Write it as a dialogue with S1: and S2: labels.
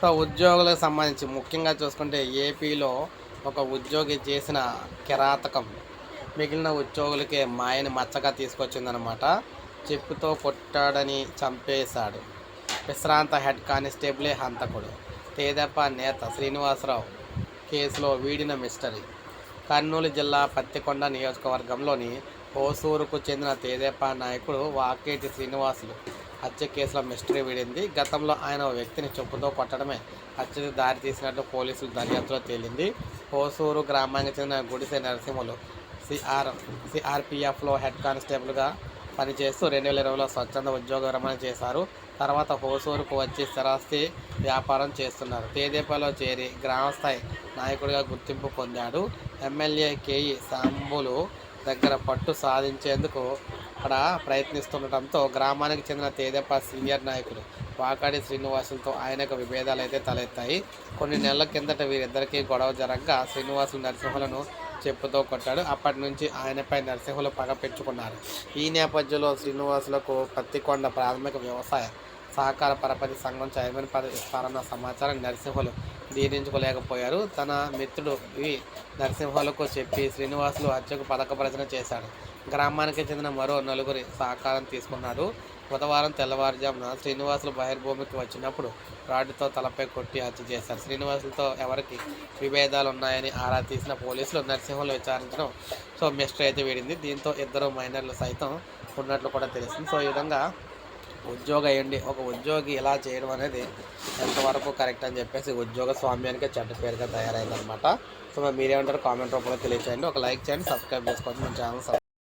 S1: So ఉద్యోగులకు సంబంధించి ముఖ్యంగా చూసుకుంటే ఏపీలో ఒక ఉద్యోగి చేసిన కిరాతకం మిగిలిన ఉద్యోగులకే మాయని మచ్చగా తీసుకొచ్చిందనమాట చెప్పుతో కొట్టాడని చంపేశాడు. విశ్రాంత హెడ్ కానిస్టేబులే హంతకుడు. తేదప్ప నేత శ్రీనివాసరావు కేసులో వీడిన మిస్టరీ. కర్నూలు జిల్లా పత్తికొండ నియోజకవర్గంలోని ఓసూరుకు చెందిన తేదేప నాయకుడు వాకేటి శ్రీనివాసులు హత్య కేసులో మిస్టరీ వీడింది. గతంలో ఆయన ఓ వ్యక్తిని చెప్పుతో కొట్టడమే హత్యకు దారి తీసినట్లు పోలీసులు దర్యాప్తులో తేలింది. హోసూరు గ్రామానికి చెందిన గుడిసె నరసింహులు సిఆర్ సిఆర్పిఎఫ్లో హెడ్ కానిస్టేబుల్గా పనిచేస్తూ రెండు వేల ఇరవైలో స్వచ్ఛంద ఉద్యోగ విరమణ చేశారు. తర్వాత హోసూరుకు వచ్చి స్థిరాస్తి వ్యాపారం చేస్తున్నారు. తేదేపలో చేరి గ్రామస్థాయి నాయకుడిగా గుర్తింపు పొందాడు. ఎమ్మెల్యే కేఈ సాంబులు దగ్గర పట్టు సాధించేందుకు అక్కడ ప్రయత్నిస్తుండటంతో గ్రామానికి చెందిన తేదేప సీనియర్ నాయకులు వాకాడి శ్రీనివాసులతో ఆయనకు విభేదాలు అయితే తలెత్తాయి. కొన్ని నెలల కిందట వీరిద్దరికీ గొడవ జరగగా శ్రీనివాసులు నరసింహులను చెప్పుతో కొట్టాడు. అప్పటి నుంచి ఆయనపై నరసింహులు పగ పెంచుకున్నారు. ఈ నేపథ్యంలో శ్రీనివాసులకు పత్తికొండ ప్రాథమిక వ్యవసాయం సహకార పరపతి సంఘం చైర్మన్ పదవిస్తారన్న సమాచారం నరసింహులు దీనించుకోలేకపోయారు తన మిత్రుడు వి నరసింహులకు చెప్పి శ్రీనివాసులు హత్యకు పథకపరచన చేశాడు. గ్రామానికి చెందిన మరో నలుగురి సహకారం తీసుకున్నాడు. బుధవారం తెల్లవారుజామున శ్రీనివాసులు బహిర్భూమికి వచ్చినప్పుడు రాడ్డుతో తలపై కొట్టి హత్య చేశారు. శ్రీనివాసులతో ఎవరికి విభేదాలు ఉన్నాయని ఆరా తీసిన పోలీసులు నరసింహులు విచారించడం సో మిస్టర్ అయితే వీడింది. దీంతో ఇద్దరు మైనర్లు సైతం ఉన్నట్లు కూడా తెలిసింది సో ఈ విధంగా ఉద్యోగం అయ్యండి. ఒక ఉద్యోగి ఇలా చేయడం అనేది ఎంతవరకు కరెక్ట్ అని చెప్పేసి ఉద్యోగ స్వామ్యానికే చెడ్డ పేరుగా తయారైందనమాట సో మీరేమంటారు కామెంట్ రూపంలో తెలియచేయండి. ఒక లైక్ చేయండి సబ్స్క్రైబ్ చేసుకోండి మన ఛానల్